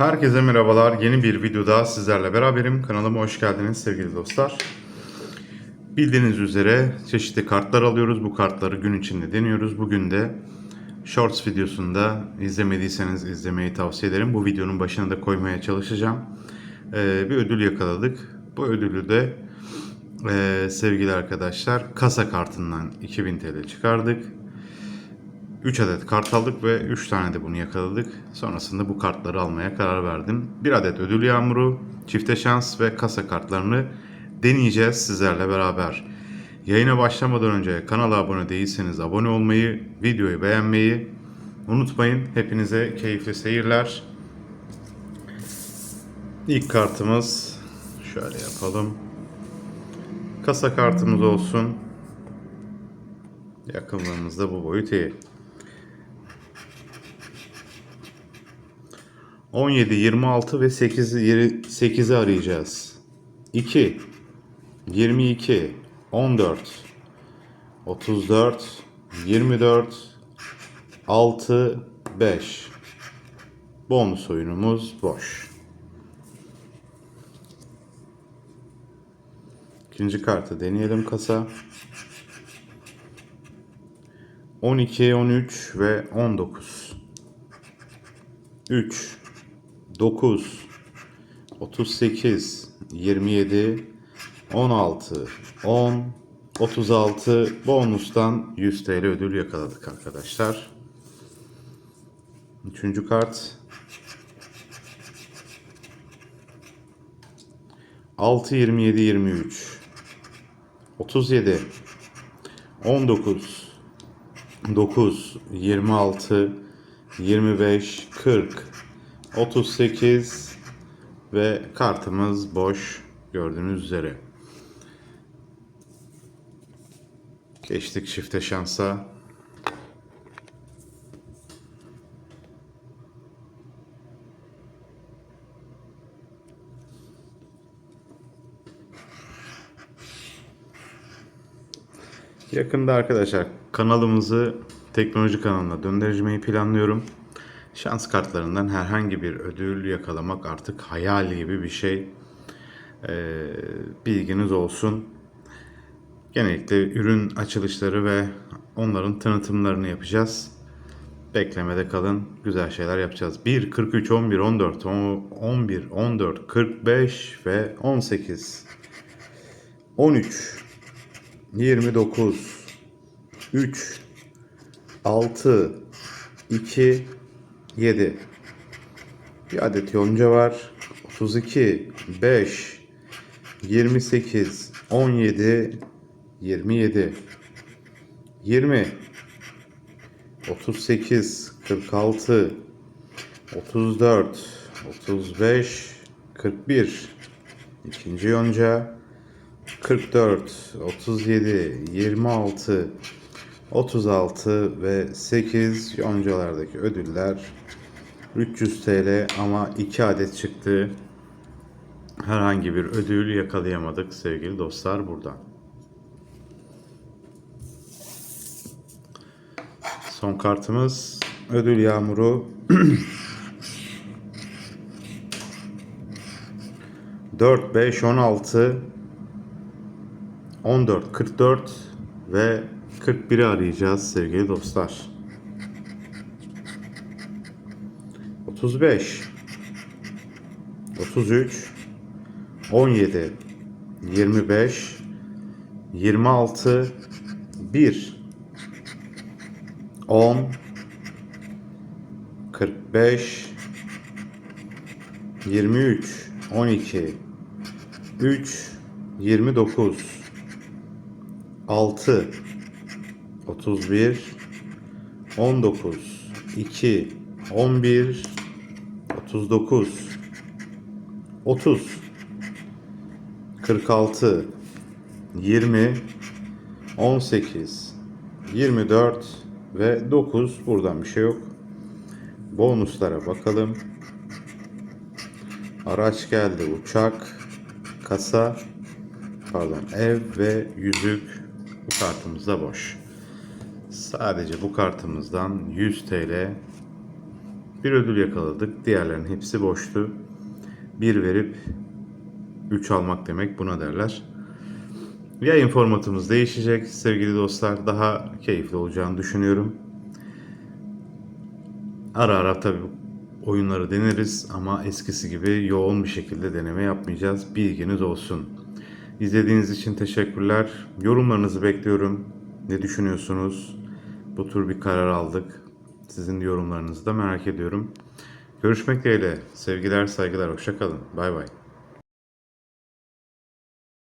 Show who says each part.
Speaker 1: Herkese merhabalar. Yeni bir videoda sizlerle beraberim. Kanalıma hoş geldiniz sevgili dostlar. Bildiğiniz üzere çeşitli kartlar alıyoruz. Bu kartları gün içinde deniyoruz. Bugün de Shorts videosunda izlemediyseniz izlemeyi tavsiye ederim. Bu videonun başına da koymaya çalışacağım. Ee, bir ödül yakaladık. Bu ödülü de e, sevgili arkadaşlar kasa kartından 2000 TL çıkardık. 3 adet kart aldık ve 3 tane de bunu yakaladık. Sonrasında bu kartları almaya karar verdim. 1 adet ödül yağmuru, çifte şans ve kasa kartlarını deneyeceğiz sizlerle beraber. Yayına başlamadan önce kanala abone değilseniz abone olmayı, videoyu beğenmeyi unutmayın. Hepinize keyifli seyirler. İlk kartımız şöyle yapalım. Kasa kartımız olsun. Yakınlığımızda bu boyut iyi. 17, 26 ve 8'i 8'i arayacağız. 2 22 14 34 24 6 5 Bonus oyunumuz boş. İkinci kartı deneyelim kasa. 12, 13 ve 19. 3 9 38 27 16 10 36 bonustan 100 TL ödül yakaladık arkadaşlar. Üçüncü kart 6 27 23 37 19 9 26 25 40 38 ve kartımız boş gördüğünüz üzere. Geçtik çifte şansa. Yakında arkadaşlar kanalımızı teknoloji kanalına döndürmeyi planlıyorum. Şans kartlarından herhangi bir ödül yakalamak artık hayal gibi bir şey. Ee, bilginiz olsun. Genellikle ürün açılışları ve onların tanıtımlarını yapacağız. Beklemede kalın. Güzel şeyler yapacağız. 1, 43, 11, 14, 11, 14, 45 ve 18. 13, 29, 3, 6, 2, 7. Bir adet yonca var. 32, 5, 28, 17, 27, 20, 38, 46, 34, 35, 41. İkinci yonca. 44, 37, 26, 36 ve 8 yoncalardaki ödüller 300 TL ama 2 adet çıktı. Herhangi bir ödül yakalayamadık sevgili dostlar buradan. Son kartımız ödül yağmuru. 4, 5, 16, 14, 44 ve 41'i arayacağız sevgili dostlar. 35 33 17 25 26 1 10 45 23 12 3 29 6 31 19 2 11 39 30 46 20 18 24 ve 9 buradan bir şey yok. Bonuslara bakalım. Araç geldi, uçak, kasa, pardon ev ve yüzük bu kartımızda boş. Sadece bu kartımızdan 100 TL Bir ödül yakaladık. Diğerlerinin hepsi boştu. Bir verip 3 almak demek buna derler. Yayın formatımız değişecek sevgili dostlar. Daha keyifli olacağını düşünüyorum. Ara ara tabii oyunları deneriz ama eskisi gibi yoğun bir şekilde deneme yapmayacağız. Bilginiz olsun. İzlediğiniz için teşekkürler. Yorumlarınızı bekliyorum. Ne düşünüyorsunuz? Bu tür bir karar aldık. Sizin yorumlarınızı da merak ediyorum. Görüşmek dileğiyle. Sevgiler, saygılar. Hoşçakalın. Bay bay.